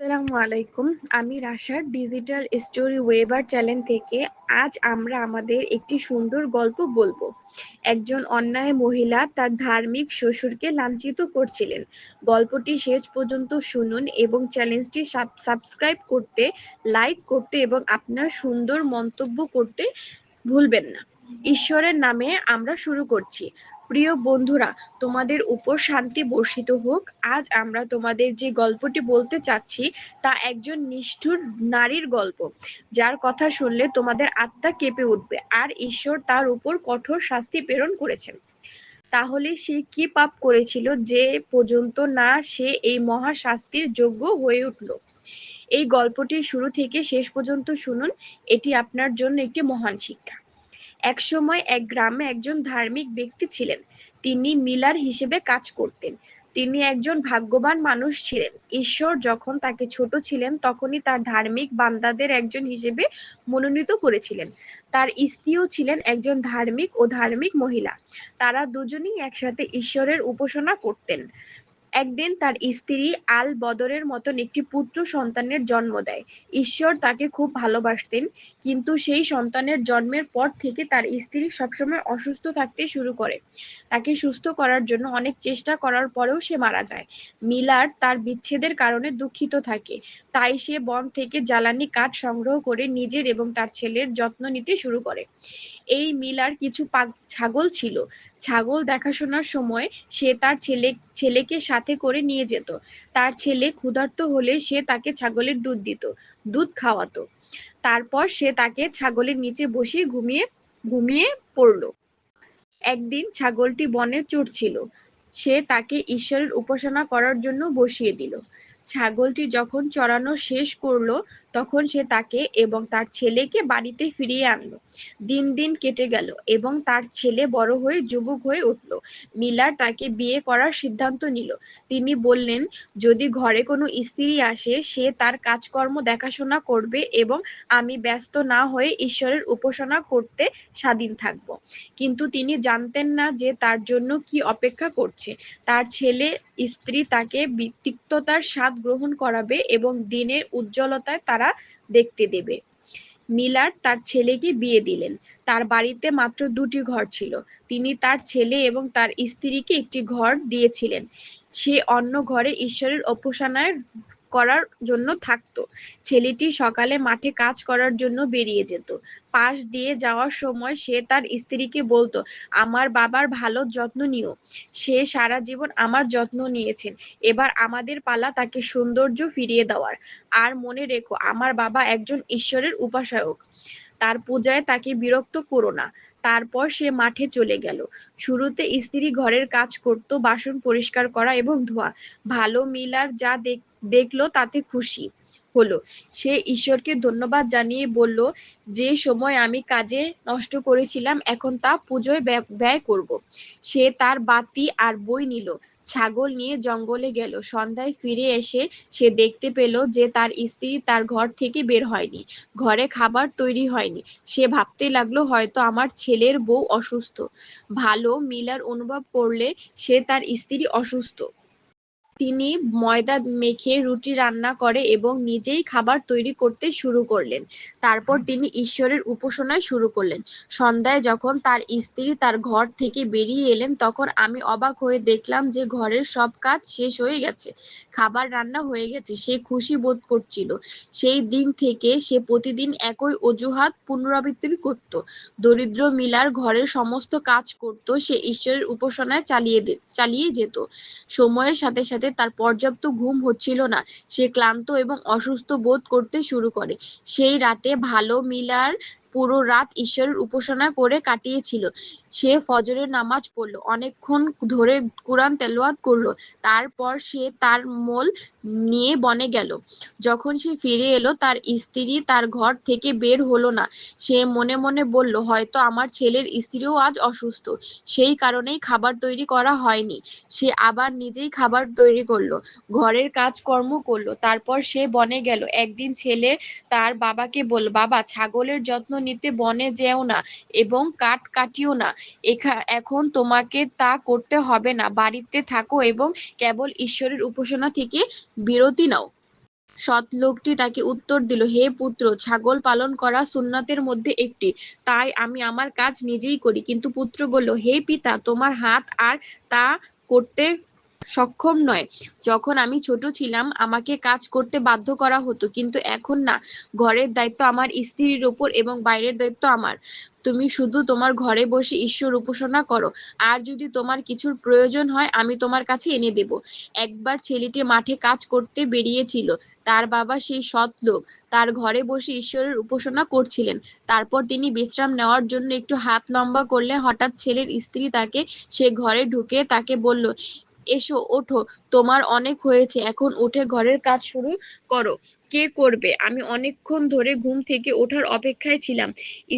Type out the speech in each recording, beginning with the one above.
আসসালামু আলাইকুম। আমি রাশার ডিজিটাল স্টোরি ওয়েবার চ্যানেল থেকে আজ আমরা আমাদের একটি সুন্দর গল্প বলব। একজন অন্যায় মহিলা তার ধার্মিক শ্বশুরকে লাঞ্ছিত করছিলেন। গল্পটি শেষ পর্যন্ত শুনুন এবং চ্যানেলটি সাবস্ক্রাইব করতে, লাইক করতে এবং আপনার সুন্দর মন্তব্য করতে ভুলবেন না। ঈশ্বরের নামে আমরা শুরু করছি। প্রিয় বন্ধুরা, তোমাদের উপর শান্তি বর্ষিত হোক। আজ আমরা তোমাদের যে গল্পটি বলতে চাচ্ছি, তা একজন নিষ্ঠুর নারীর গল্প। যার কথা শুনলে তোমাদের আত্মা কেঁপে উঠবে আর ঈশ্বর তার উপর কঠোর শাস্তি প্রেরণ করেছেন। তাহলে সে কি পাপ করেছিল যে পর্যন্ত না সে এই মহা শাস্তির যোগ্য হয়ে উঠল? এই গল্পটি শুরু থেকে শেষ পর্যন্ত শুনুন। এটি আপনার জন্য একটি মহান শিক্ষা। একসময় এক গ্রামে একজন ধার্মিক ব্যক্তি ছিলেন। তিনি মিলার হিসেবে কাজ করতেন। তিনি একজন ভাগ্যবান মানুষ ছিলেন। ঈশ্বর যখন তাকে ছোট ছিলেন, তখনই তার ধার্মিক বান্দাদের একজন হিসেবে মনোনীত করেছিলেন। তার স্ত্রীও ছিলেন একজন ধার্মিক ও ধার্মিক মহিলা। তারা দুজনেই একসাথে ঈশ্বরের উপাসনা করতেন। একদিন তার স্ত্রী আল বদরের মতন একটি পুত্র সন্তানের জন্ম দেয়। ঈশ্বর তাকে খুব ভালোবাসতেন, কিন্তু সেই সন্তানের জন্মের পর থেকে তার স্ত্রী সবসময় অসুস্থ থাকতে শুরু করে। তাকে সুস্থ করার জন্য অনেক চেষ্টা করার পরেও সে মারা যায়। মিলার তার বিচ্ছেদের কারণে দুঃখিত থাকে। তাই সে বন থেকে জ্বালানি কাঠ সংগ্রহ করে নিজের এবং তার ছেলের যত্ন নিতে শুরু করে। এই মিলার কিছু ছাগল ছিল। ছাগল দেখাশোনার সময় সে তার ছেলে, ছেলেকে সাথে করে নিয়ে যেত। তার ছেলে ক্ষুধার্ত হলে সে তাকে ছাগলের দুধ দিত, দুধ খাওয়াতো। তারপর সে তাকে ছাগলের নিচে বসিয়ে ঘুমিয়ে ঘুমিয়ে পড়ল। একদিন ছাগলটি বনে চড়ছিল সে তাকে ঈশ্বরের উপাসনা করার জন্য বসিয়ে দিল। ছাগলটি যখন চড়ানো শেষ করল তখন সে তাকে এবং তার ছেলেকে বাড়িতে ফিরিয়ে আনলো। দিন দিন কেটে গেল এবং তার ছেলে বড় হয়ে যুবক হয়ে উঠল। মিলার তাকে বিয়ে করার সিদ্ধান্ত নিল। তিনি বললেন, যদি ঘরে কোনো স্ত্রী আসে, সে তার কাজকর্ম দেখাশোনা করবে এবং আমি ব্যস্ত না হয়ে ঈশ্বরের উপাসনা করতে স্বাধীন থাকব। কিন্তু তিনি জানতেন না যে তার জন্য কি অপেক্ষা করছে। তার ছেলে, স্ত্রী তাকে তিক্ততার স্বাদ গ্রহণ করাবে এবং দিনের উজ্জ্বলতায় তারা দেখতে দেবে। মিলার তার ছেলেকে বিয়ে দিলেন। তার বাড়িতে মাত্র দুটি ঘর ছিল। তিনি তার ছেলে এবং তার স্ত্রীকে একটি ঘর দিয়েছিলেন। সে অন্য ঘরে ঈশ্বরের উপাসনায় করার জন্য থাকতো। ছেলেটি সকালে মাঠে কাজ করার জন্য বেরিয়ে যেত। পাশ দিয়ে যাওয়ার সময় সে তার স্ত্রীকে বলতো, আমার বাবার ভালো যত্ন নিও। সে সারা জীবন আমার যত্ন নিয়েছেন। এবার আমাদের পালা তাকে সৌন্দর্য ফিরিয়ে দেওয়ার। আর মনে রেখো, আমার বাবা একজন ঈশ্বরের উপাসক। তার পূজায় তাকে বিরক্ত করো না। তারপর সে মাঠে চলে গেল। শুরুতে স্ত্রী ঘরের কাজ করত, বাসন পরিষ্কার করা এবং ধোয়া। ভালো মিলার যা দেখল তাতে খুশি। হলো। সে ঈশ্বরকে ধন্যবাদ জানিয়ে বলল, যে সময় আমি কাজে নষ্ট করেছিলাম, এখন তা পুজোয় ব্যয় করব। সে তার বাতি আর বই নিল, ছাগল নিয়ে জঙ্গলে গেল। সন্ধ্যায় ফিরে এসে সে দেখতে পেল যে তার স্ত্রী তার ঘর থেকে বের হয়নি, ঘরে খাবার তৈরি হয়নি। সে ভাবতে লাগল, হয়তো আমার ছেলের বউ অসুস্থ। ভালো মিলার অনুভব করলে সে তার স্ত্রী অসুস্থ। তিনি ময়দা মেখে রুটি রান্না করে এবং নিজেই খাবার তৈরি করতে শুরু করলেন। তারপর তিনি ঈশ্বরের উপাসনায় শুরু করলেন। সন্ধ্যায় যখন তার স্ত্রী তার ঘর থেকে বেরিয়ে এলেন তখন আমি অবাক হয়ে দেখলাম যে ঘরের সব কাজ শেষ হয়ে গেছে। খাবার রান্না হয়ে গেছে সে খুশি বোধ করছিল। সেই দিন থেকে সে প্রতিদিন একই অজুহাত পুনরাবৃত্তি করত। দরিদ্র মিলার ঘরের সমস্ত কাজ করত সে ঈশ্বরের উপাসনায় চালিয়ে চালিয়ে যেত। সময়ের সাথে সাথে রাতে তার পর্যাপ্ত ঘুম হচ্ছিল না। সে ক্লান্ত এবং অসুস্থ বোধ করতে শুরু করে। সেই রাতে ভালো মিলার পুরো রাত ঈশ্বরের উপাসনা করে কাটিয়েছিল। সে ফজরের নামাজ পড়ল। অনেকক্ষণ ধরে কোরআন তেলাওয়াত করল। তারপর সে তার মোল নিয়ে বনে গেল। যখন সে ফিরে এলো, তার স্ত্রী তার ঘর থেকে বের হলো না। সে মনে মনে বলল, হয়তো আমার ছেলের স্ত্রীও আজ অসুস্থ। সেই কারণেই খাবার তৈরি করা হয়নি। সে আবার নিজেই খাবার তৈরি করল, ঘরের কাজকর্ম করল। তারপর সে বনে গেল। একদিন ছেলে তার বাবাকে বলল, বাবা, ছাগলের যত্ন নিতে বনে যেও না এবং কাঠ কাটিও না। এখন তোমাকে তা করতে হবে না। বাড়িতে থাকো এবং কেবল ঈশ্বরের উপাসনা থেকে বিরতি নাও। সৎ লোকটি তাকে উত্তর দিল, হে পুত্র, ছাগল পালন করা সুন্নাতের মধ্যে একটি। তাই আমি আমার কাজ নিজেই করি। কিন্তু পুত্র বলল, হে পিতা, তোমার হাত আর তা করতে সক্ষম নয়। যখন আমি ছোট ছিলাম, আমাকে কাজ করতে বাধ্য করা হতো, কিন্তু এখন না। ঘরের দায়িত্ব আমার, স্ত্রীর ওপর এবং বাইরের দায়িত্ব আমার। তুমি শুধু তোমার ঘরে বসে ঈশ্বর উপাসনা করো। আর যদি তোমার কিছুর প্রয়োজন হয়, আমি তোমার কাছে এনে দেব। একবার ছেলেটি মাঠে কাজ করতে বেরিয়েছিল, তার বাবা সেই সৎ লোক। তার ঘরে বসে ঈশ্বরের উপাসনা করছিলেন। তারপর তিনি বিশ্রাম নেওয়ার জন্য একটু হাত লম্বা করলে হঠাৎ ছেলের স্ত্রী তাকে সে ঘরে ঢুকে তাকে বলল এসো ওঠো। তোমার অনেক হয়েছে এখন উঠে ঘরের কাজ শুরু করো। কে করবে? আমি অনেকক্ষণ ধরে ঘুম থেকে ওঠার অপেক্ষায় ছিলাম।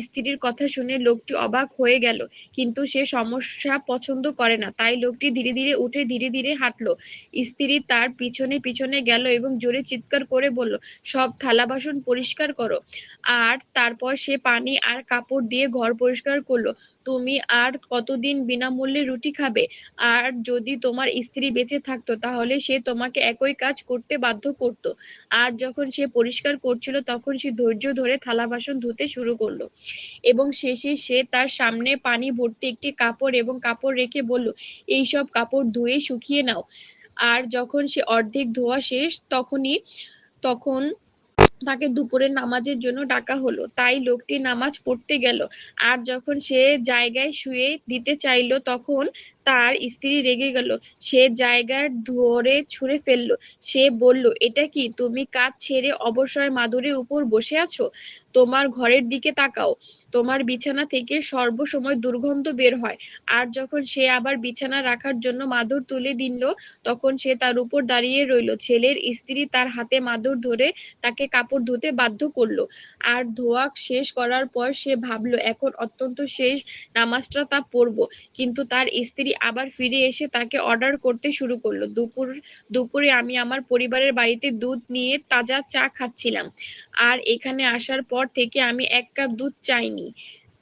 স্ত্রীর কথা শুনে লোকটি অবাক হয়ে গেল, কিন্তু সে সমস্যা পছন্দ করে না, তাই লোকটি ধীরে ধীরে উঠে ধীরে ধীরে হাঁটলো। স্ত্রী তার পিছনে পিছনে গেল এবং জোরে চিৎকার করে বলল, সব থালা বাসন পরিষ্কার করো। আর তারপর সে পানি আর কাপড় দিয়ে ঘর পরিষ্কার করল, তুমি আর কতদিন বিনামূল্যে রুটি খাবে? আর যদি তোমার স্ত্রী বেঁচে থাকতো, তাহলে সে তোমাকে একই কাজ করতে বাধ্য করত। আর যখন সে পরিষ্কার করছিল, তখন সে ধৈর্য ধরে থালা বাসন ধুতে শুরু করল। এবং শেষে সে তার সামনে পানি ভর্তি একটি কাপড় এবং কাপড় রেখে বলল এইসব কাপড় ধুয়ে শুকিয়ে নাও। আর যখন সে অর্ধেক ধোয়া শেষ, তখনই, তখন তাকে দুপুরের নামাজের জন্য ডাকা হলো। তাই লোকটি নামাজ পড়তে গেল। আর যখন সে জায়গায় শুয়ে দিতে চাইলো, তখন তার স্ত্রী রেগে গেল। সে জায়গার ধরে ছুঁড়ে ফেলল। সে বলল, এটা কি? তুমি কাজ ছেড়ে অবসর মাদুরের উপর বসে আছো? তোমার ঘরের দিকে তাকাও। তোমার বিছানা থেকে সর্বসময় দুর্গন্ধ বের হয়। আর যখন সে আবার বিছানা রাখার জন্য মাদুর তুলে দিল, তখন সে তার উপর দাঁড়িয়ে রইল। ছেলের স্ত্রী তার হাতে মাদুর ধরে তাকে কাপড় ধুতে বাধ্য করল। আর ধোয়া শেষ করার পর সে ভাবলো, এখন অত্যন্ত শেষ নামাজটা তা পড়ব। কিন্তু তার স্ত্রী আবার ফিরে এসে তাকে অর্ডার করতে শুরু করল। দুপুর, দুপুরে আমি আমার পরিবারের বাড়িতে দুধ নিয়ে তাজা চা খাচ্ছিলাম। আর এখানে আসার পর থেকে আমি এক কাপ দুধ চাইনি।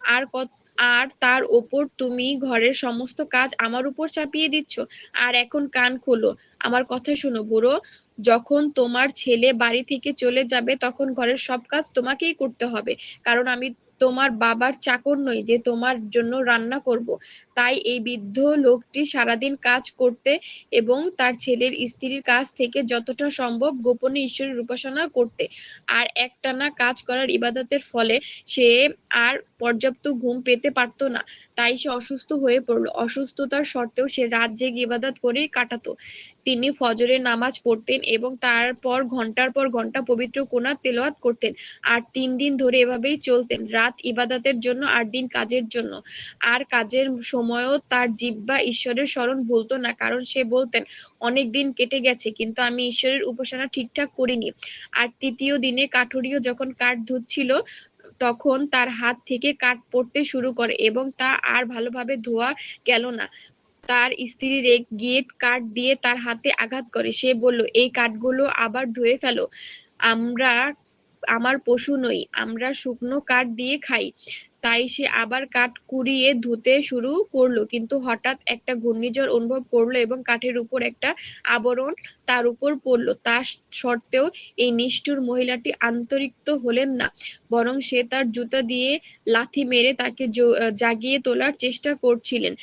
আর কত, আর তার ওপর তুমি ঘরের সমস্ত কাজ আমার উপর চাপিয়ে দিচ্ছ? আর এখন কান খোলো। আমার কথা শোনো বুড়ো। যখন তোমার ছেলে বাড়ি থেকে চলে যাবে তখন ঘরের সব কাজ তোমাকেই করতে হবে। কারণ আমি তোমার বাবার চাকর নই যে তোমার জন্য রান্না করব। তাই এই বৃদ্ধ লোকটি সারাদিন কাজ করতে এবং তার ছেলের স্ত্রীর কাছ থেকে যতটা সম্ভব গোপনে ঈশ্বরের উপাসনা করতে। আর একটানা কাজ করার ইবাদতের ফলে সে আর পর্যাপ্ত ঘুম পেতে পারত না। তাই সে অসুস্থ হয়ে পড়ল। অসুস্থতার সত্ত্বেও সে রাত জেগে ইবাদত করেই কাটাতো। তিনি ফজরের নামাজ পড়তেন এবং তারপর ঘণ্টার পর ঘণ্টা পবিত্র কোরআন তেলাওয়াত করতেন। আর তিন দিন ধরে এভাবেই চলতেন। রাত ইবাদতের জন্য আর দিন কাজের জন্য। আর কাজের সময়ও তার জিহ্বা ঈশ্বরের স্মরণ ভুলতো না, কারণ সে বলতেন, অনেক দিন কেটে গেছে, কিন্তু আমি ঈশ্বরের উপাসনা ঠিকঠাক করিনি। আর তৃতীয় দিনে কাঠুরিও যখন কাঠ ধুচ্ছিল, তখন তার হাত থেকে কাঠ পড়তে শুরু করে এবং তা আর ভালোভাবে ধোয়া গেল না। তার স্ত্রী গিয়ে কাঠ দিয়ে তার হাতে আঘাত করে। সে বলল, এই কাঠগুলো আবার ধুয়ে ফেলো। আমরা আমার পশু নই আমরা শুকনো কাঠ দিয়ে খাই। তাই সে আবার কাঠ কুড়িয়ে ধুতে শুরু করল। কিন্তু হঠাৎ একটা ঘূর্ণিঝড় অনুভব করল এবং কাঠের উপর একটা আবরণ তার উপর পড়ল। তা সত্ত্বেও এই নিষ্ঠুর মহিলাটি আন্তরিক্ত হলেন না, বরং সে তার জুতা দিয়ে লাথি মেরে তাকে জাগিয়ে তোলার চেষ্টা করছিলেন।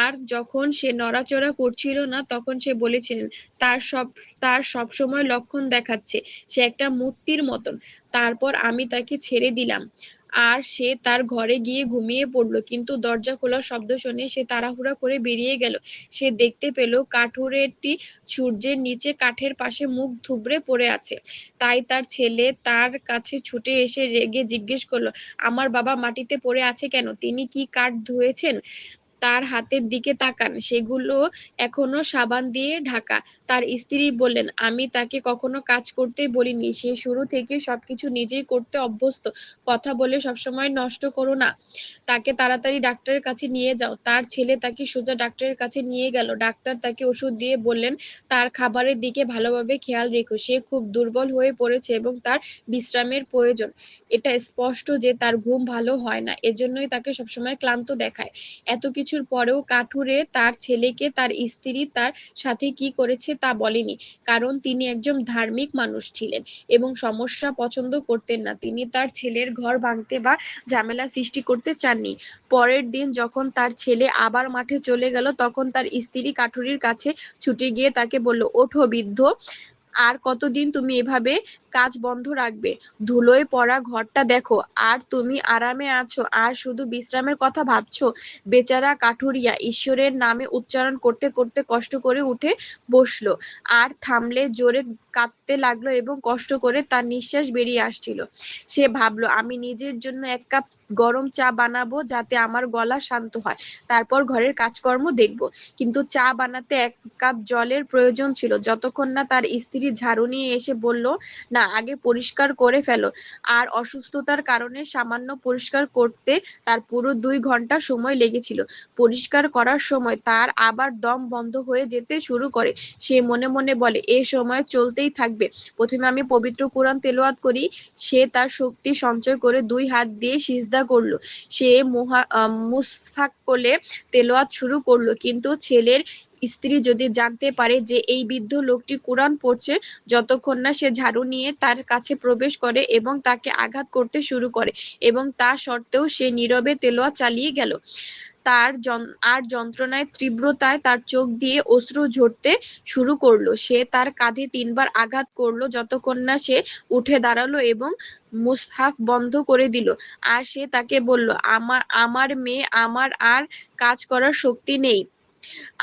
আর যখন সে নড়াচড়া করছিল না, তখন সে বলেছিলেন, তার সব, তার সবসময় লক্ষণ দেখাচ্ছে। সে একটা মূর্তির মতন। তারপর আমি তাকে ছেড়ে দিলাম। আর সে তার ঘরে গিয়ে ঘুমিয়ে পড়ল। কিন্তু দরজা খোলার শব্দ শুনে সে তাড়াহুড়া করে বেরিয়ে গেল। সে দেখতে পেল কাঠুরেটি সূর্যের নিচে কাঠের পাশে মুখ থুবড়ে পড়ে আছে। তাই তার ছেলে তার কাছে ছুটে এসে রেগে জিজ্ঞেস করল, আমার বাবা মাটিতে পড়ে আছে কেন? তিনি কি কাঠ ধুয়েছেন? তার হাতের দিকে তাকান। সেগুলো এখনও সাবান দিয়ে ঢাকা। তার স্ত্রী বললেন, আমি তাকে কখনো কাজ করতে বলিনি। সে শুরু থেকে সবকিছু নিজেই করতে অভ্যস্ত। কথা বলে সবসময় নষ্ট করো না। তাকে তাড়াতাড়ি ডাক্তারের কাছে নিয়ে যাও। তার ছেলে তাকে সোজা ডাক্তারের কাছে নিয়ে গেল। ডাক্তার তাকে ওষুধ দিয়ে বললেন, তার খাবারের দিকে ভালোভাবে খেয়াল রেখো। সে খুব দুর্বল হয়ে পড়েছে এবং তার বিশ্রামের প্রয়োজন। এটা স্পষ্ট যে তার ঘুম ভালো হয় না। এজন্যই তাকে সবসময় ক্লান্ত দেখায়। এত কিছু কিছুর পরেও কাঠুরে তার ছেলেকে তার স্ত্রী তার সাথে কি করেছে তা বলেনি, কারণ তিনি একজন ধার্মিক মানুষ ছিলেন এবং সমস্যা পছন্দ করতেন না। তিনি তার ছেলের ঘর ভাঙতে বা ঝামেলা সৃষ্টি করতে চাননি। পরের দিন যখন তার ছেলে আবার মাঠে চলে গেল, তখন তার স্ত্রী কাঠুরির কাছে ছুটে গিয়ে তাকে বলল, ওঠো বৃদ্ধ। আর কতদিন তুমি এভাবে কাজ বন্ধ রাখবে? ধুলোয় পড়া ঘরটা দেখো, আর তুমি আরামে আছো, আর শুধু বিশ্রামের কথা ভাবছ? বেচারা কাঠুরিয়া ঈশ্বরের নামে উচ্চারণ করতে করতে কষ্ট করে উঠে বসল, আর থামলে জোরে কাঁদতে লাগল এবং কষ্ট করে তার নিঃশ্বাস বেরিয়ে আসছিল। সে ভাবলো, আমি নিজের জন্য এক কাপ গরম চা বানাবো যাতে আমার গলা শান্ত হয়। তারপর ঘরের কাজকর্ম দেখব। কিন্তু চা বানাতে এক কাপ জলের প্রয়োজন ছিল। যতক্ষণ না তার স্ত্রী ঝাড়ু নিয়ে এসে বলল, না, আগে পরিষ্কার করে ফেলো। আর অসুস্থতার কারণে সামান্য পরিষ্কার করতে তার পুরো দুই ঘণ্টা সময় লেগেছিল। পরিষ্কার করার সময় তার আবার দম বন্ধ হয়ে যেতে শুরু করে। সে মনে মনে বলে, এ সময় চলতেই থাকবে। প্রথমে আমি পবিত্র কোরআন তেলাওয়াত করি। সে তার শক্তি সঞ্চয় করে দুই হাত দিয়ে সিজদা করল। সে মুসফাক কোলে তেলাওয়াত শুরু করল। কিন্তু ছেলের স্ত্রী যদি জানতে পারে যে এই বৃদ্ধ লোকটি কোরআন পড়ছে, যতক্ষণ না সে ঝাড়ু নিয়ে তার কাছে প্রবেশ করে এবং তাকে আঘাত করতে শুরু করে এবং তা সত্ত্বেও সে নীরবে তেলোয়া চালিয়ে গেল। তার আর যন্ত্রণায় তীব্রতায় তার চোখ দিয়ে অশ্রু ঝরতে শুরু করল। সে তার কাঁধে তিনবার আঘাত করল যতক্ষণ না সে উঠে দাঁড়াল এবং মুসহাফ বন্ধ করে দিল। আর সে তাকে বলল, আমার আমার মেয়ে, আমার আর কাজ করার শক্তি নেই।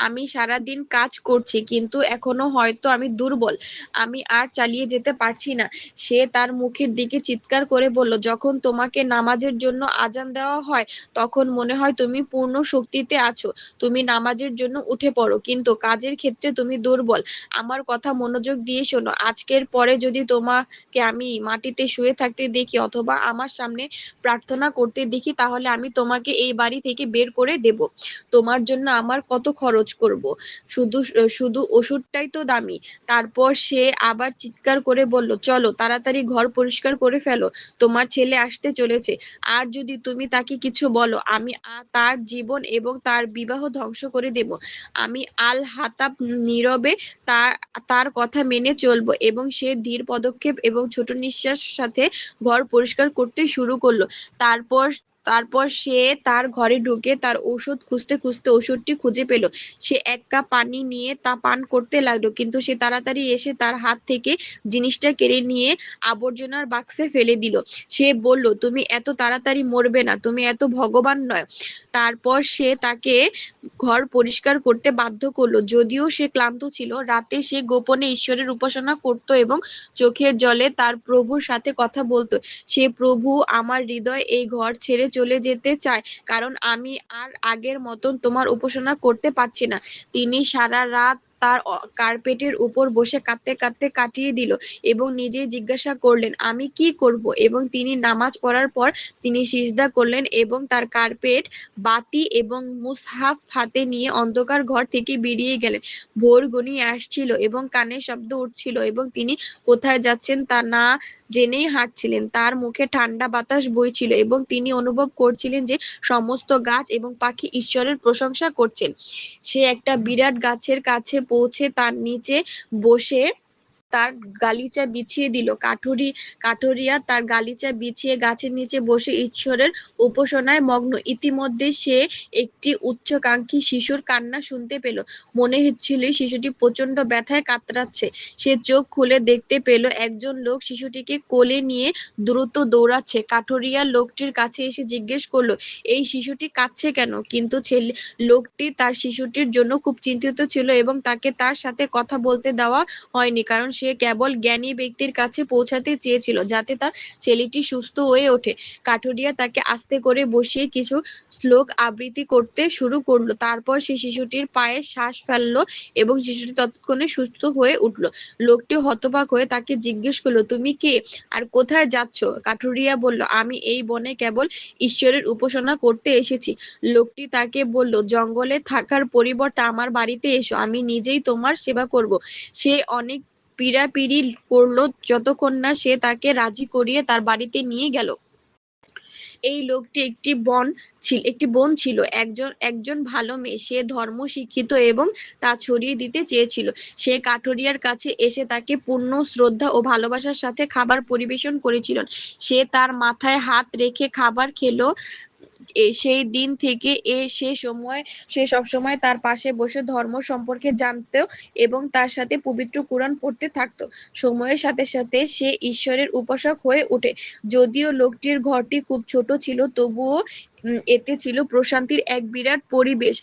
আমি সারাদিন কাজ করছি, কিন্তু এখনও হয়তো আমি দুর্বল। আমি আর চালিয়ে যেতে পারছি না। সে তার মুখের দিকে চিৎকার করে বলল, যখন তোমাকে নামাজের জন্য আজান দেওয়া হয়, তখন মনে হয় তুমি পূর্ণ শক্তিতে আছো। তুমি নামাজের জন্য উঠে পড়ো, কিন্তু কাজের ক্ষেত্রে তুমি দুর্বল। আমার কথা মনোযোগ দিয়ে শোনো। আজকের পরে যদি তোমাকে আমি মাটিতে শুয়ে থাকতে দেখি অথবা আমার সামনে প্রার্থনা করতে দেখি, তাহলে আমি তোমাকে এই বাড়ি থেকে বের করে দেব। তোমার জন্য আমার কত খরচ করব। শুধু শুধু ওষুধটাই তো দামি। তারপর সে আবার চিৎকার করে বলল, চলো, তাড়াতাড়ি ঘর পরিষ্কার করে ফেলো। তোমার ছেলে আসতে চলেছে। আর যদি তুমি তাকে কিছু বলো, আমি তার জীবন এবং তার বিবাহ ধ্বংস করে দেব। আমি আল হাতাব নীরবে তার তার কথা মেনে চলবো এবং সে ধীর পদক্ষেপ এবং ছোট নিঃশ্বাস সাথে ঘর পরিষ্কার করতে শুরু করল। তারপর তারপর সে তার ঘরে ঢুকে তার ওষুধ খুঁজতে খুঁজতে ওষুধটি খুঁজে পেল। সে এক কাপ পানি নিয়ে তা পান করতে লাগল, কিন্তু সে তাড়াতাড়ি এসে তার হাত থেকে জিনিসটা কেড়ে নিয়ে আবর্জনার বাক্সে ফেলে দিল। সে বলল, তুমি এত তাড়াতাড়ি মরবে না, তুমি এত ভগবান নয়। তারপর সে তাকে ঘর পরিষ্কার করতে বাধ্য করল। যদিও সে ক্লান্ত ছিল, রাতে সে গোপনে ঈশ্বরের উপাসনা করত এবং চোখের জলে তার প্রভুর সাথে কথা বলতো। সে, প্রভু, আমার হৃদয় এই ঘর ছেড়ে চলে যেতে চায়। কারণ আমি আর আগের মতন তোমার উপাসনা করতে পারছি না। তিনি সারা রাত তার কার্পেটের উপর বসে কাঁদতে কাঁদতে কাটিয়ে দিল এবং নিজে জিজ্ঞাসা করলেন, আমি কি করব? এবং তিনি নামাজ পড়ার পর তিনি সিজদা করলেন এবং তার কার্পেট, বাতি এবং মুসহাফ হাতে নিয়ে অন্ধকার ঘর থেকে বেরিয়ে গেলেন। ভোর গনিয়ে আসছিল এবং কানে শব্দ উঠছিল এবং তিনি কোথায় যাচ্ছেন তা না জেনেই হাঁটছিলেন। তার মুখে ঠান্ডা বাতাস বইছিল এবং তিনি অনুভব করছিলেন যে সমস্ত গাছ এবং পাখি ঈশ্বরের প্রশংসা করছেন। সে একটা বিরাট গাছের কাছে পৌঁছে তার নিচে বসে তার গালিচা বিছিয়ে দিল। কাঠুরি, কাঠুরিয়া তার গালিচা বিছিয়ে গাছের নিচে বসে ঈশ্বরের উপাসনায় মগ্ন। ইতিমধ্যে সে একটি উচ্চকাঙ্ক্ষী শিশুর কান্না শুনতে পেল। মনে হচ্ছিল শিশুটি প্রচণ্ড ব্যথায় কাতরাচ্ছে। সে চোখ খুলে দেখতে পেল একজন লোক শিশুটিকে কোলে নিয়ে দ্রুত দৌড়াচ্ছে। কাঠুরিয়া লোকটির কাছে এসে জিজ্ঞেস করল, এই শিশুটি কাঁদছে কেন? কিন্তু ছেলে, লোকটি তার শিশুটির জন্য খুব চিন্তিত ছিল এবং তাকে তার সাথে কথা বলতে দেওয়া হয়নি। কারণ সে কেবল জ্ঞানী ব্যক্তির কাছে পৌঁছাতে চেয়েছিল যাতে তার ছেলেটি সুস্থ হয়ে ওঠে। কাঠুরিয়া তাকে আস্তে করে বসিয়ে কিছু শ্লোক আবৃত্তি করতে শুরু করল। তারপর সে শিশুটির পায়ে শ্বাস ফেলল এবং শিশুটি তৎক্ষণে সুস্থ হয়ে উঠল। লোকটি হতবাক হয়ে তাকে জিজ্ঞেস করল, তুমি কে? আর কোথায় যাচ্ছ? কাঠুরিয়া বলল, আমি এই বনে কেবল ঈশ্বরের উপাসনা করতে এসেছি। লোকটি তাকে বলল, জঙ্গলে থাকার পরিবর্তে আমার বাড়িতে এসো। আমি নিজেই তোমার সেবা করব। সে অনেক পীড়াপিড়ি করল যতক্ষণ না সে তাকে রাজি করিয়ে তার বাড়িতে নিয়ে গেল। এই লোকটি একটি বন ছিল, একটি বোন ছিল, একজন একজন ভালো মেয়ে। সে ধর্ম শিক্ষিত এবং তা ছড়িয়ে দিতে চেয়েছিল। সে কাঠুরিয়ার কাছে এসে তাকে পূর্ণ শ্রদ্ধা ও ভালোবাসার সাথে খাবার পরিবেশন করেছিল। সে তার মাথায় হাত রেখে খাবার খেলো। সেই দিন থেকে এ সে সময়, সে সব সময় তার পাশে বসে ধর্ম সম্পর্কে জানত এবং তার সাথে পবিত্র কোরআন পড়তে থাকত। সময়ের সাথে সাথে সে ঈশ্বরের উপাসক হয়ে ওঠে। যদিও লোকটির ঘরটি খুব ছোট ছিল, তবুও এতে ছিল প্রশান্তির এক বিরাট পরিবেশ।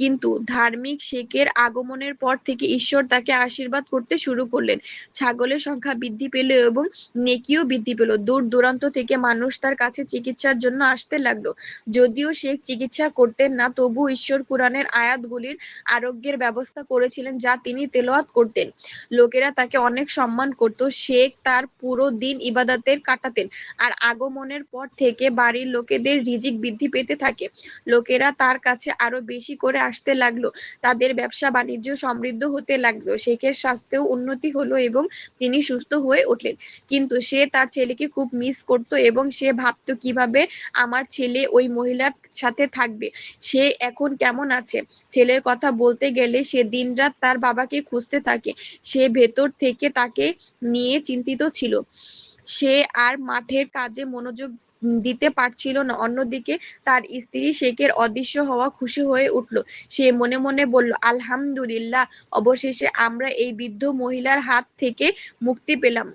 কিন্তু ধার্মিক শেখের আগমনের পর থেকে ঈশ্বর তাকে আশীর্বাদ করতে শুরু করলেন। ছাগলের সংখ্যা বৃদ্ধি পেল এবং নেকিও বৃদ্ধি পেল। দূর দূরান্ত থেকে মানুষ তার কাছে চিকিৎসার জন্য আসতে লাগল। যদিও শেখ চিকিৎসা করতেন না, তবু ঈশ্বর কোরআনের আয়াতগুলির আরোগ্যের ব্যবস্থা করেছিলেন যা তিনি তেলাওয়াত করতেন। লোকেরা তাকে অনেক সম্মান করত। শেখ তার পুরো দিন ইবাদতের কাটাতেন আর আগমনের পর থেকে বাড়ির লোকেদের রিজিক বৃদ্ধি পেতে থাকে। লোকেরা তার কাছে আরও বেশি করে আসতে লাগল। তাদের ব্যবসা বাণিজ্য সমৃদ্ধ হতে লাগল। শেখের স্বাস্থ্যেও উন্নতি হলো এবং তিনি সুস্থ হয়ে উঠলেন। কিন্তু সে তার ছেলেকে খুব মিস করত এবং সে ভাবতো কীভাবে আমার ছেলে ওই মহিলার সাথে থাকবে। সে এখন কেমন আছে? ছেলের কথা বলতে গেলে সে দিনরাত তার বাবাকে খুঁজতে থাকে। সে ভেতর থেকে তাকে নিয়ে চিন্তিত ছিল। সে আর মাঠের কাজে মনোযোগ দিতে পারছিল না। অন্যদিকে তার স্ত্রী শেখের অদৃশ্য হওয়া খুশি হয়ে উঠল। সে মনে মনে বলল, আলহামদুলিল্লাহ, অবশেষে আমরা এই বৃদ্ধ মহিলার হাত থেকে মুক্তি পেলাম।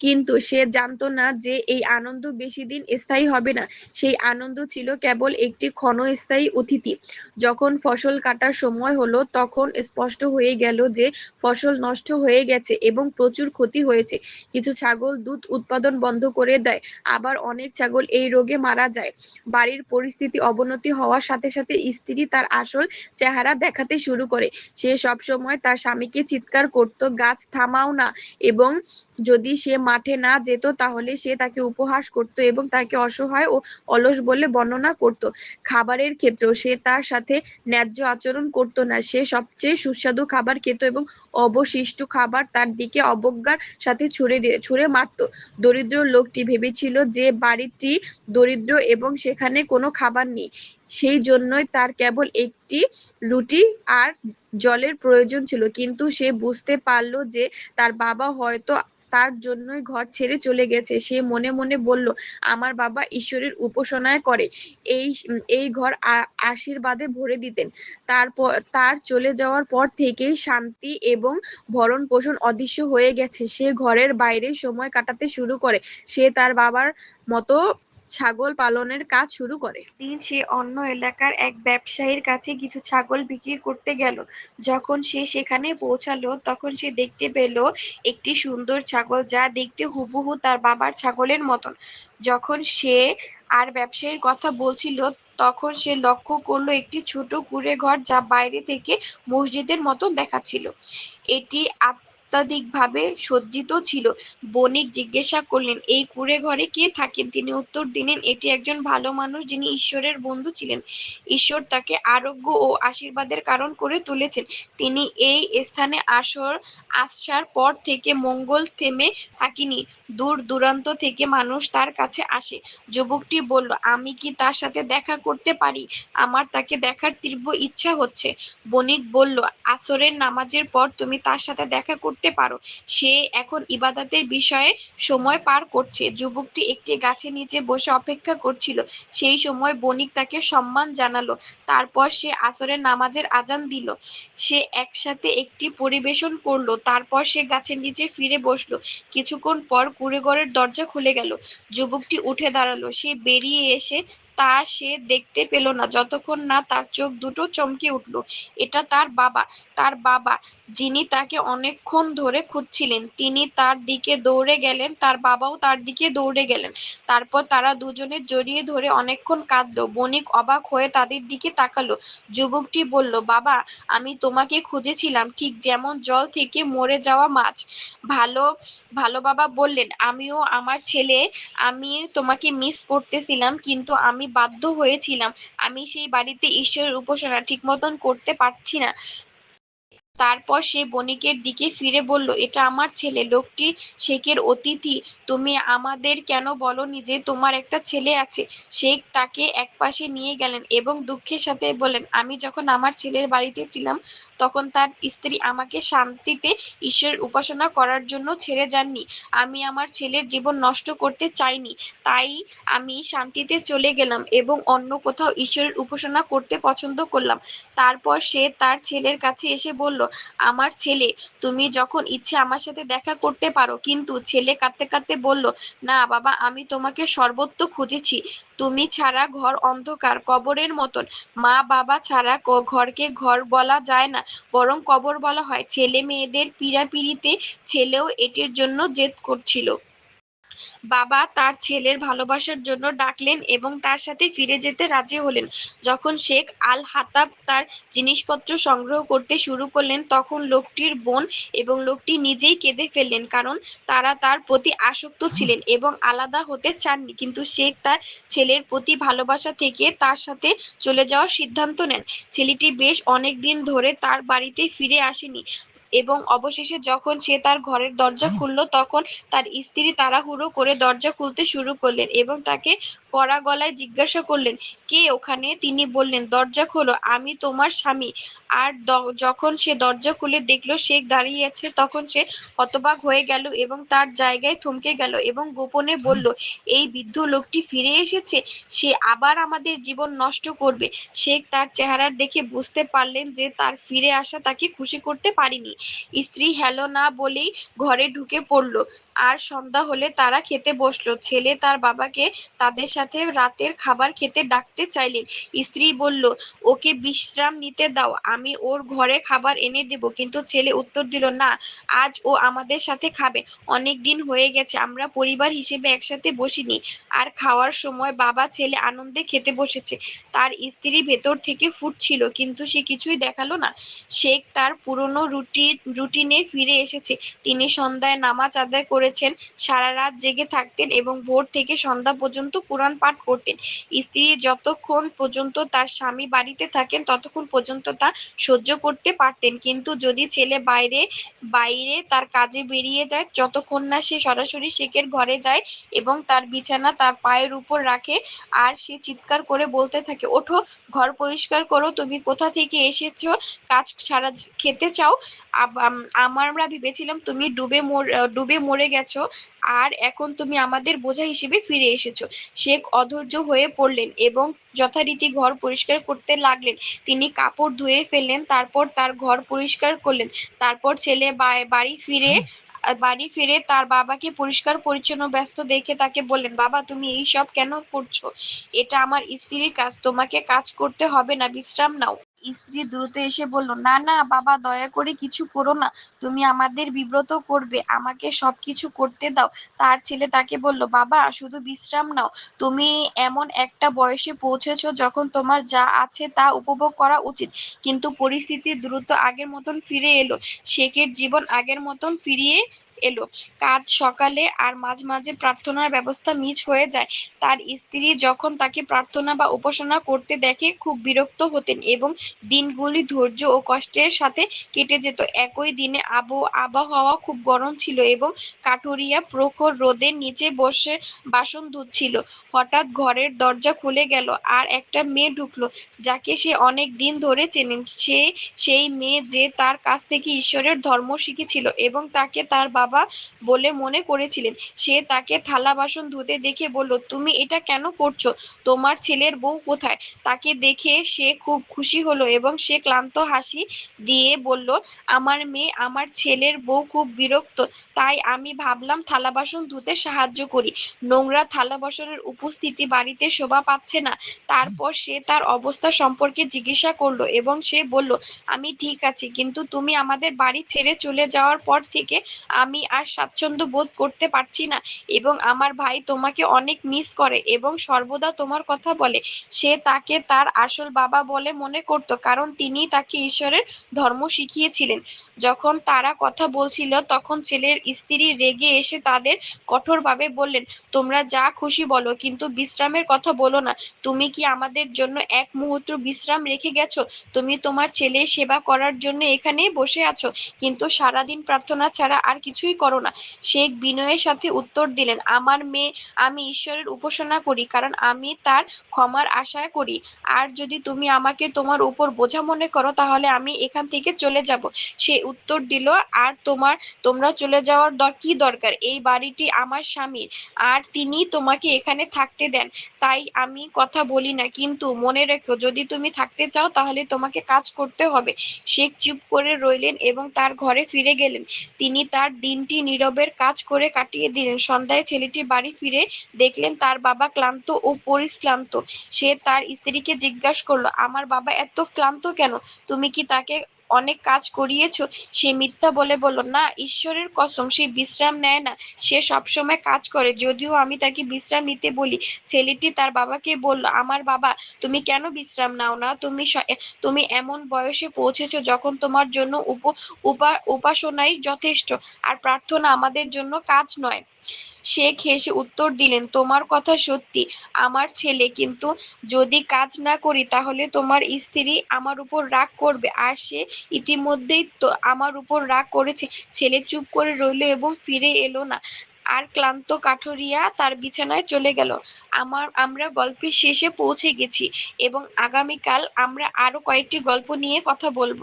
কিন্তু সে জানতো না যে এই আনন্দ বেশি দিন স্থায়ী হবে না। সেই আনন্দ ছিল কেবল একটি ক্ষণস্থায়ী অতিথি। যখন ফসল কাটার সময় হলো, তখন স্পষ্ট হয়ে গেল যে ফসল নষ্ট হয়ে গেছে এবং প্রচুর ক্ষতি হয়েছে। কিছু ছাগল দুধ উৎপাদন বন্ধ করে দেয়, আবার অনেক ছাগল এই রোগে মারা যায়। বাড়ির পরিস্থিতি অবনতি হওয়ার সাথে সাথে স্ত্রী তার আসল চেহারা দেখাতে শুরু করে। সে সব সময় তার স্বামীকে চিৎকার করত, গাছ থামাও না এবং যদি সে মাঠে না যেত তাহলে সে তাকে উপহাস করত এবং তাকে অসহায় ও অলস বলে বর্ণনা করত। খাবারের ক্ষেত্রেও সে তার সাথে ন্যায্য আচরণ করত না। সে সবচেয়ে সুস্বাদু খাবার খেত এবং অবশিষ্ট খাবার তার দিকে অবজ্ঞার সাথে ছুড়ে দিয়ে, ছুড়ে মারত। দরিদ্র লোকটি ভেবেছিল যে বাড়িটি দরিদ্র এবং সেখানে কোনো খাবার নেই। সেই জন্যই তার কেবল একটি রুটি আর জলের প্রয়োজন ছিল। কিন্তু সে বুঝতে পারল যে তার বাবা হয়তো তার জন্যই ঘর ছেড়ে চলে গেছে। সে মনে মনে বলল, আমার বাবা ঈশ্বরের উপাসনায় করে। এই এই ঘর আশীর্বাদে ভরে দিতেন। তারপর, তার চলে যাওয়ার পর থেকেই শান্তি এবং ভরণ পোষণ অদৃশ্য হয়ে গেছে। সে ঘরের বাইরে সময় কাটাতে শুরু করে। সে তার বাবার মতো ছাগল পালনের কাজ শুরু করে। দিন সে অন্য এলাকার এক ব্যবসায়ীর কাছে কিছু ছাগল বিক্রি করতে গেল। যখন সে সেখানে পৌঁছালো, তখন সে দেখতে পেল একটি সুন্দর ছাগল যা দেখতে হুবহু তার বাবার ছাগলের মতন। যখন সে আর ব্যবসায়ীর কথা বলছিল, তখন সে লক্ষ্য করল একটি ছোট কুড়ে ঘর যা বাইরে থেকে মসজিদের মতন দেখাচ্ছিল। এটি অত্যাধিকভাবে সজ্জিত ছিল। বণিক জিজ্ঞাসা করলেন, এই কুঁড়ে ঘরে কে থাকেন? তিনি উত্তর দিলেন, এটি একজন ভালো মানুষ যিনি ঈশ্বরের বন্ধু ছিলেন। ঈশ্বর তাকে আরোগ্য ও আশীর্বাদের কারণ করে তুলেছেন। তিনি এই স্থানে আসর আসার পর থেকে মঙ্গল থেমে থাকিনি। দূর দূরান্ত থেকে মানুষ তার কাছে আসে। যুবকটি বলল, আমি কি তার সাথে দেখা করতে পারি? আমার তাকে দেখার তীব্র ইচ্ছা হচ্ছে। বণিক বলল, আসরের নামাজের পর তুমি তার সাথে দেখা করতে পারো। সে এখন ইবাদতের বিষয়ে সময় পার করছে। যুবকটি একটি গাছের নিচে বসে অপেক্ষা করছিল। সেই সময় বণিক তাকে সম্মান জানালো। তারপর সে আসরের নামাজের আজান দিল। সে একসাথে একটি পরিবেশন করল। তারপর সে গাছের নিচে ফিরে বসল। কিছুক্ষণ পর কুড়েঘরের দরজা খুলে গেল। যুবকটি উঠে দাঁড়াল। সে বেরিয়ে এসে তা সে দেখতে পেল না। যতক্ষণ না তার চোখ দুটো চমকে উঠল, এটা তার বাবা তার বাবা, যিনি তাকে অনেকক্ষণ ধরে খুঁজছিলেন। তিনি তার দিকে দৌড়ে গেলেন, তার বাবাও তার দিকে দৌড়ে গেলেন। তারপর তারা দুজনে জড়িয়ে ধরে অনেকক্ষণ কাঁদলো। বণিক অবাক হয়ে তাদের দিকে তাকালো। যুবকটি বলল, বাবা, আমি তোমাকে খুঁজেছিলাম। ঠিক যেমন জল থেকে মরে যাওয়া মাছ। ভালো ভালো বাবা বললেন, আমিও আমার ছেলে, আমি তোমাকে মিস করতেছিলাম, কিন্তু আমি বাধ্য হয়েছিলাম। আমি সেই বাড়িতে ঈশ্বরের উপাসনা ঠিক মতন করতে পারছি না। তারপর সে বণিকের দিকে ফিরে বলল, এটা আমার ছেলে, লোকটি শেখের অতিথি। তুমি আমাদের কেন বলনি যে তোমার একটা ছেলে আছে? শেখ তাকে একপাশে নিয়ে গেলেন এবং দুঃখের সাথে বললেন, আমি যখন আমার ছেলের বাড়িতে ছিলাম, তখন তার স্ত্রী আমাকে শান্তিতে ঈশ্বরের উপাসনা করার জন্য ছেড়ে যাননি। আমি আমার ছেলের জীবন নষ্ট করতে চাইনি, তাই আমি শান্তিতে চলে গেলাম এবং অন্য কোথাও ঈশ্বরের উপাসনা করতে পছন্দ করলাম। তারপর সে তার ছেলের কাছে এসে বলল আমার ছেলে, তুমি যখন ইচ্ছে আমার সাথে দেখা করতে পারো, কিন্তু ছেলে কাঁদতে কাঁদতে বলল, না বাবা, আমি তোমাকে সর্বত্র খুঁজেছি। তুমি ছাড়া ঘর অন্ধকার, কবরের মতন। মা বাবা ছাড়া ঘরকে ঘর বলা যায় না, বরং কবর বলা হয়। ছেলে মেয়েদের পীড়াপিড়িতে ছেলেও এটির জন্য জেদ করছিল। বাবা তার ছেলের ভালোবাসার জন্য ডাকলেন এবং তার সাথে ফিরে যেতে রাজি হলেন। যখন শেখ আল হাতাব তার জিনিসপত্র সংগ্রহ করতে শুরু করলেন, তখন লোকটির বোন এবং লোকটি নিজেই কেঁদে ফেললেন কারণ তারা তার প্রতি আসক্ত ছিলেন এবং আলাদা হতে চাননি। কিন্তু শেখ তার ছেলের প্রতি ভালোবাসা থেকে তার সাথে চলে যাওয়ার সিদ্ধান্ত নেন। ছেলেটি বেশ অনেক দিন ধরে তার বাড়িতে ফিরে আসেনি। এবং অবশেষে যখন সে তার ঘরের দরজা খুলল তখন তার স্ত্রী তাড়াহুড়ো করে দরজা খুলতে শুরু করলেন এবং তাকে কড়া গলায় জিজ্ঞাসা করলেন কে ওখানে? তিনি বললেন দরজা খোলো আমি তোমার স্বামী। আর যখন সে দরজা খুলে দেখল শেখ দাঁড়িয়ে আছে, তখন সে হতবাক হয়ে গেল এবং তার জায়গায় থমকে গেল এবং গোপনে বলল, এই বৃদ্ধ লোকটি ফিরে এসেছে? সে আবার আমাদের জীবন নষ্ট করবে। শেখ তার চেহারার দেখে বুঝতে পারলেন যে তার ফিরে আসা তাকে খুশি করতে পারেনি। স্ত্রী হ্যালো না বলেই ঘরে ঢুকে পড়ল। আর সন্ধ্যা হলে তারা খেতে বসল। ছেলে তার বাবাকে তাদের সাথে রাতের খাবার খেতে ডাকতে চাইলেন। স্ত্রী বলল, ওকে বিশ্রাম নিতে দাও। আমি ওর ঘরে খাবার এনে দেব, কিন্তু ছেলে উত্তর দিল, না, আজ ও আমাদের সাথে খাবে। অনেক দিন হয়ে গেছে, আমরা পরিবার হিসেবে একসাথে বসিনি। আর খাওয়ার সময় বাবা ছেলে আনন্দে খেতে বসেছে। তার স্ত্রী ভেতর থেকে ফুটছিল, কিন্তু সে কিছুই দেখাল না। শেখ তার পুরনো রুটিন রুটিনে ফিরে এসেছে। তিনি সন্ধ্যায় নামাজ আদায় করেছেন, সারা রাত জেগে থাকতেন এবং ভোর থেকে সন্ধ্যা পর্যন্ত কোরআন পাঠ করতেন। স্ত্রী যতক্ষণ পর্যন্ত তার স্বামী বাড়িতে থাকেন, ততক্ষণ পর্যন্ত তা সহ্য করতে পারতেন। কিন্তু যদি ছেলে বাইরে বাইরে তার কাজে বেরিয়ে যায়, যতক্ষণ না সে সরাসরি শেখের ঘরে যায় এবং তার বিছানা তার পায়ের উপর রাখে আর সে চিৎকার করে বলতে থাকে, ওঠো, ঘর পরিষ্কার করো, তুমি কোথা থেকে এসেছ? কাজ ছাড়া খেতে চাও? আমরা ভেবেছিলাম তুমি ডুবে ডুবে মরে গেছো আর এখন তুমি আমাদের বোঝা হিসেবে ফিরে এসেছ। শেখ অধৈর্য হয়ে পড়লেন এবং যথারীতি ঘর পরিষ্কার করতে লাগলেন। তিনি কাপড় ধুয়ে ফেললেন তারপর তার ঘর পরিষ্কার করলেন। তারপর ছেলে বাড়ি ফিরে বাড়ি ফিরে তার বাবাকে পরিষ্কার পরিচ্ছন্ন ব্যস্ত দেখে তাকে বললেন বাবা তুমি এই সব কেন করছ? এটা আমার স্ত্রীর কাজ তোমাকে কাজ করতে হবে না বিশ্রাম নাও। স্ত্রী দ্রুত এসে বলল, না না, বাবা, দয়া করে কিছু করো না। তুমি আমাদের বিব্রত করবে। আমাকে সবকিছু করতে দাও। তার ছেলে তাকে বলল, বাবা, শুধু বিশ্রাম নাও। তুমি এমন একটা বয়সে পৌঁছেছ যখন তোমার যা আছে তা উপভোগ করা উচিত। কিন্তু পরিস্থিতি দ্রুত আগের মতন ফিরে এলো। শেখের জীবন আগের মতন ফিরিয়ে এলো। কাজ সকালে আর মাঝ মাঝে প্রার্থনার ব্যবস্থা মিস হয়ে যায়। তার স্ত্রী যখন তাকে প্রার্থনা বা উপাসনা করতে দেখে খুব বিরক্ত হতেন এবং দিনগুলি ধৈর্য ও কষ্টের সাথে কেটে যেত। একই দিনে আবো আবহাওয়া খুব গরম ছিল এবং কাঠুরিয়া প্রখর রোদের নিচে বসে বাসন ধুচ্ছিল। হঠাৎ ঘরের দরজা খুলে গেল আর একটা মেয়ে ঢুকলো, যাকে সে অনেক দিন ধরে চেনেন সে, সেই মেয়ে যে তার কাছ থেকে ঈশ্বরের ধর্ম শিখেছিল এবং তাকে তার বাবা বলে মনে করেছিলেন। সে তাকে থালা বাসন ধুতে দেখে বলল, তুমি এটা কেন করছ? তোমার ছেলের বউ কোথায়? তাকে দেখে সে খুব খুশি হলো এবং সে ক্লান্ত হাসি দিয়ে বলল, আমার মেয়ে, আমার ছেলের বউ খুব বিরক্ত, তাই আমি ভাবলাম থালা বাসন ধুতে সাহায্য করি। নোংরা থালা বাসনের উপস্থিতি বাড়িতে শোভা পাচ্ছে না। তারপর সে তার অবস্থা সম্পর্কে জিজ্ঞাসা করল এবং সে বলল, আমি ঠিক আছি, কিন্তু তুমি আমাদের বাড়ি ছেড়ে চলে যাওয়ার পর থেকে আমি আমি আর স্বাচ্ছন্দ্য বোধ করতে পারছি না। এবং আমার ভাই তোমাকে অনেক মিস করে এবং সর্বদা তোমার কথা বলে। সে তাকে তার আসল বাবা বলে মনে করত, কারণ তিনি তাকে ঈশ্বরের ধর্ম শিখিয়েছিলেন। যখন তারা কথা বলছিল, তখন ছেলের স্ত্রী রেগে এসে তাদের কঠোরভাবে বললেন, তোমরা যা খুশি বলো, কিন্তু বিশ্রামের কথা বলো না। তুমি কি আমাদের জন্য এক মুহূর্ত বিশ্রাম রেখে গেছো? তুমি তোমার ছেলের সেবা করার জন্য এখানে বসে আছো। কিন্তু সারাদিন প্রার্থনা ছাড়া আর কিছুই করো না। শেখ বিনয়ের সাথে উত্তর দিলেন, আমার মেয়ে, আমি ঈশ্বরের উপাসনা করি, কারণ আমি তার ক্ষমার আশা করি। আর যদি তুমি আমাকে তোমার উপর বোঝা মনে করো, তাহলে আমি এখান থেকে চলে যাব। সে উত্তর দিল, আর তোমার, তোমরা চলে যাওয়ার দর, কি দরকার? এই বাড়িটি আমার স্বামীর, আর তিনি তোমাকে এখানে থাকতে দেন। তাই আমি কথা বলি না, কিন্তু মনে রেখো, যদি তুমি থাকতে চাও, তাহলে তোমাকে কাজ করতে হবে। শেখ চুপ করে রইলেন এবং তার ঘরে ফিরে গেলেন। তিনি তার দিনটি নীরবের কাজ করে কাটিয়ে দিলেন। সন্ধ্যায় ছেলেটি বাড়ি ফিরে দেখলেন তার বাবা ক্লান্ত ও পরিশ্রান্ত সে তার স্ত্রীকে জিজ্ঞাসা করল, আমার বাবা এত ক্লান্ত কেন? তুমি কি তাকে অনেক কাজ করিয়েছো। সে মিথ্যা বলে বলল না, ঈশ্বরের কসম, সে বিশ্রাম নেয় না, সে সবসময় কাজ করে। যদিও আমি তাকে বিশ্রাম নিতে বলি, ছেলেটি তার বাবাকে বলল, আমার বাবা, তুমি কেন বিশ্রাম নাও না? তুমি তুমি এমন বয়সে পৌঁছেছো যখন তোমার জন্য উপ, উপাসনাই যথেষ্ট, আর প্রার্থনা আমাদের জন্য কাজ নয়। শেখ হেসে উত্তর দিলেন, তোমার কথা সত্যি, আমার ছেলে, কিন্তু যদি কাজ না করি, তাহলে তোমার স্ত্রী আমার উপর রাগ করবে। আর সে ইতিমধ্যেই তো আমার উপর রাগ করেছে। ছেলে চুপ করে রইল এবং ফিরে এলো না। আর ক্লান্ত কাঠুরিয়া তার বিছানায় চলে গেল। আমার, আমরা গল্পের শেষে পৌঁছে গেছি এবং আগামীকাল আমরা আরও কয়েকটি গল্প নিয়ে কথা বলব।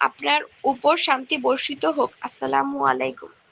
আপনার উপর শান্তি বর্ষিত হোক। আসসালামু আলাইকুম।